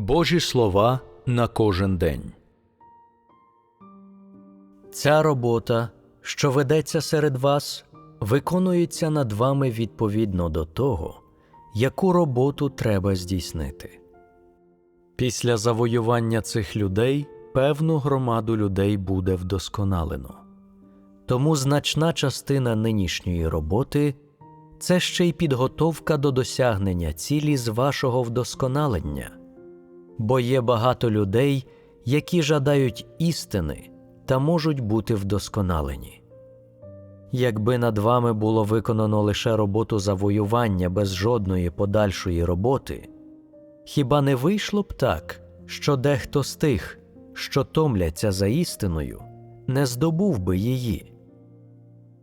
Божі слова на кожен день. Ця робота, що ведеться серед вас, виконується над вами відповідно до того, яку роботу треба здійснити. Після завоювання цих людей певну громаду людей буде вдосконалено. Тому значна частина нинішньої роботи це ще й підготовка до досягнення цілі з вашого вдосконалення, бо є багато людей, які жадають істини та можуть бути вдосконалені. Якби над вами було виконано лише роботу завоювання без жодної подальшої роботи, хіба не вийшло б так, що дехто з тих, що томляться за істиною, не здобув би її?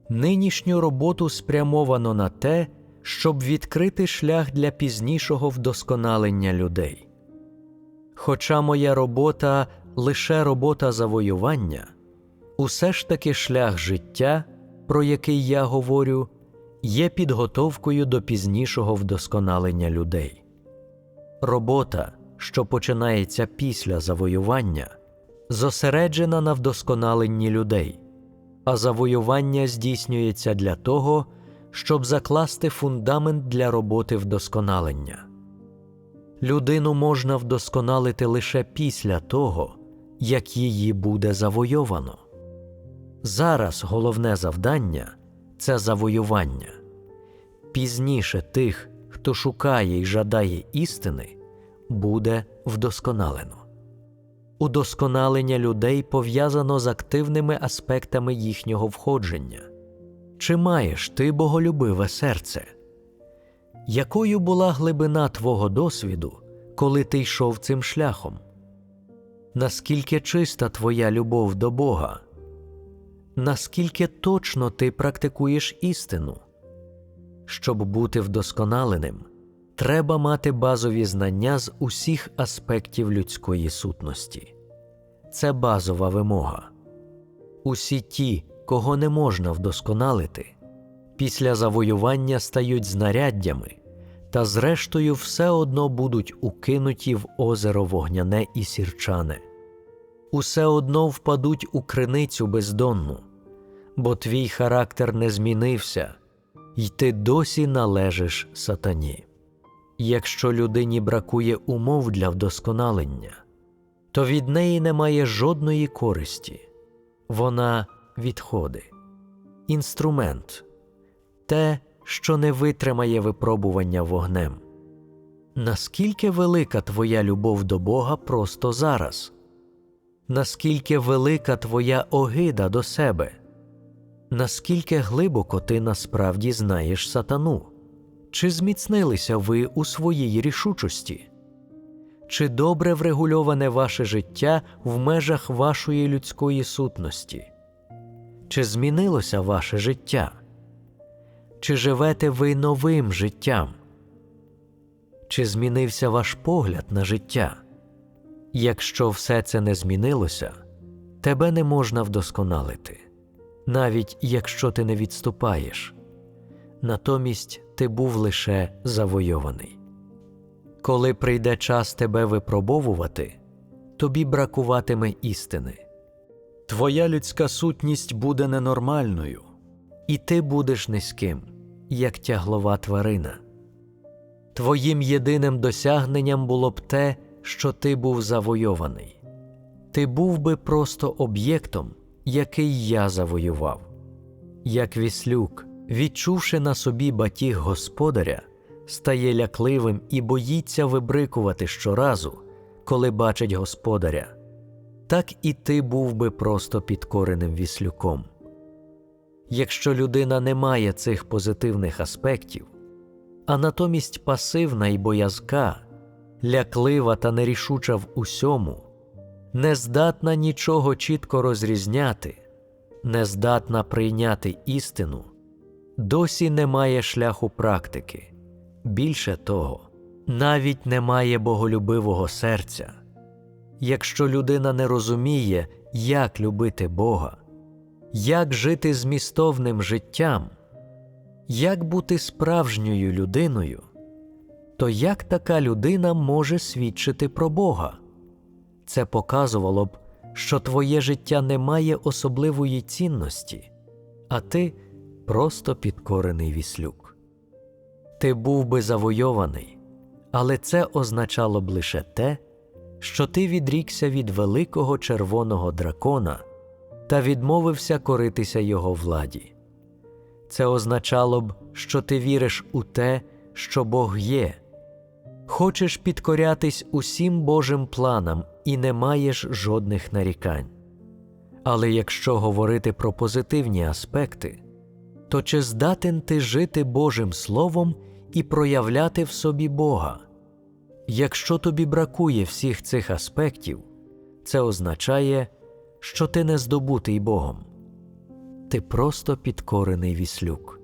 Нинішню роботу спрямовано на те, щоб відкрити шлях для пізнішого вдосконалення людей. Хоча моя робота лише робота завоювання, усе ж таки шлях життя, про який я говорю, є підготовкою до пізнішого вдосконалення людей. Робота, що починається після завоювання, зосереджена на вдосконаленні людей, а завоювання здійснюється для того, щоб закласти фундамент для роботи вдосконалення. Людину можна вдосконалити лише після того, як її буде завойовано. Зараз головне завдання це завоювання. Пізніше тих, хто шукає і жадає істини, буде вдосконалено. Удосконалення людей пов'язано з активними аспектами їхнього входження. Чи маєш ти боголюбиве серце? Якою була глибина твого досвіду, коли ти йшов цим шляхом? Наскільки чиста твоя любов до Бога? Наскільки точно ти практикуєш істину? Щоб бути вдосконаленим, треба мати базові знання з усіх аспектів людської сутності. Це базова вимога. Усі ті, кого не можна вдосконалити, після завоювання стають знаряддями та, зрештою, все одно будуть укинуті в озеро вогняне і сірчане. Усе одно впадуть у криницю бездонну, бо твій характер не змінився, й ти досі належиш сатані. Якщо людині бракує умов для вдосконалення, то від неї немає жодної користі, вона відходи, інструмент, те, що не витримає випробування вогнем. Наскільки велика твоя любов до Бога просто зараз? Наскільки велика твоя огида до себе? Наскільки глибоко ти насправді знаєш сатану? Чи зміцнилися ви у своїй рішучості? Чи добре врегульоване ваше життя в межах вашої людської сутності? Чи змінилося ваше життя? Чи живете ви новим життям? Чи змінився ваш погляд на життя? Якщо все це не змінилося, тебе не можна вдосконалити, навіть якщо ти не відступаєш. Натомість ти був лише завойований. Коли прийде час тебе випробовувати, тобі бракуватиме істини. Твоя людська сутність буде ненормальною, і ти будеш низьким, як тяглова тварина. Твоїм єдиним досягненням було б те, що ти був завойований. Ти був би просто об'єктом, який я завоював. Як віслюк, відчувши на собі батіг господаря, стає лякливим і боїться вибрикувати щоразу, коли бачить господаря, так і ти був би просто підкореним віслюком. Якщо людина не має цих позитивних аспектів, а натомість пасивна і боязка, ляклива та нерішуча в усьому, не здатна нічого чітко розрізняти, не здатна прийняти істину, досі не має шляху практики. Більше того, навіть не має боголюбивого серця. Якщо людина не розуміє, як любити Бога, як жити змістовним життям, як бути справжньою людиною, то як така людина може свідчити про Бога? Це показувало б, що твоє життя не має особливої цінності, а ти просто підкорений віслюк. Ти був би завойований, але це означало б лише те, що ти відрікся від великого червоного дракона та відмовився коритися його владі. Це означало б, що ти віриш у те, що Бог є, хочеш підкорятись усім Божим планам і не маєш жодних нарікань. Але якщо говорити про позитивні аспекти, то чи здатен ти жити Божим Словом і проявляти в собі Бога? Якщо тобі бракує всіх цих аспектів, це означає, що ти не здобутий Богом. Ти просто підкорений віслюк.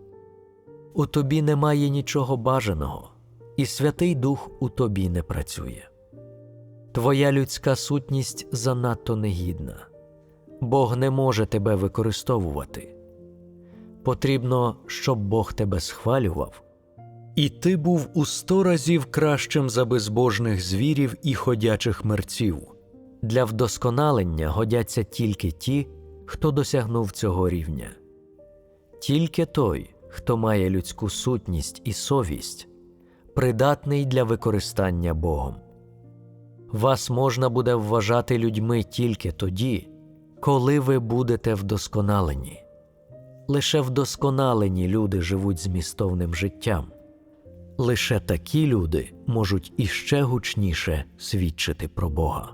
У тобі немає нічого бажаного, і Святий Дух у тобі не працює. Твоя людська сутність занадто негідна. Бог не може тебе використовувати. Потрібно, щоб Бог тебе схвалював, І ти був у сто разів кращим за безбожних звірів і ходячих мерців. Для вдосконалення годяться тільки ті, хто досягнув цього рівня. Тільки той, хто має людську сутність і совість, придатний для використання Богом. Вас можна буде вважати людьми тільки тоді, коли ви будете вдосконалені. Лише вдосконалені люди живуть змістовним життям. Лише такі люди можуть іще гучніше свідчити про Бога.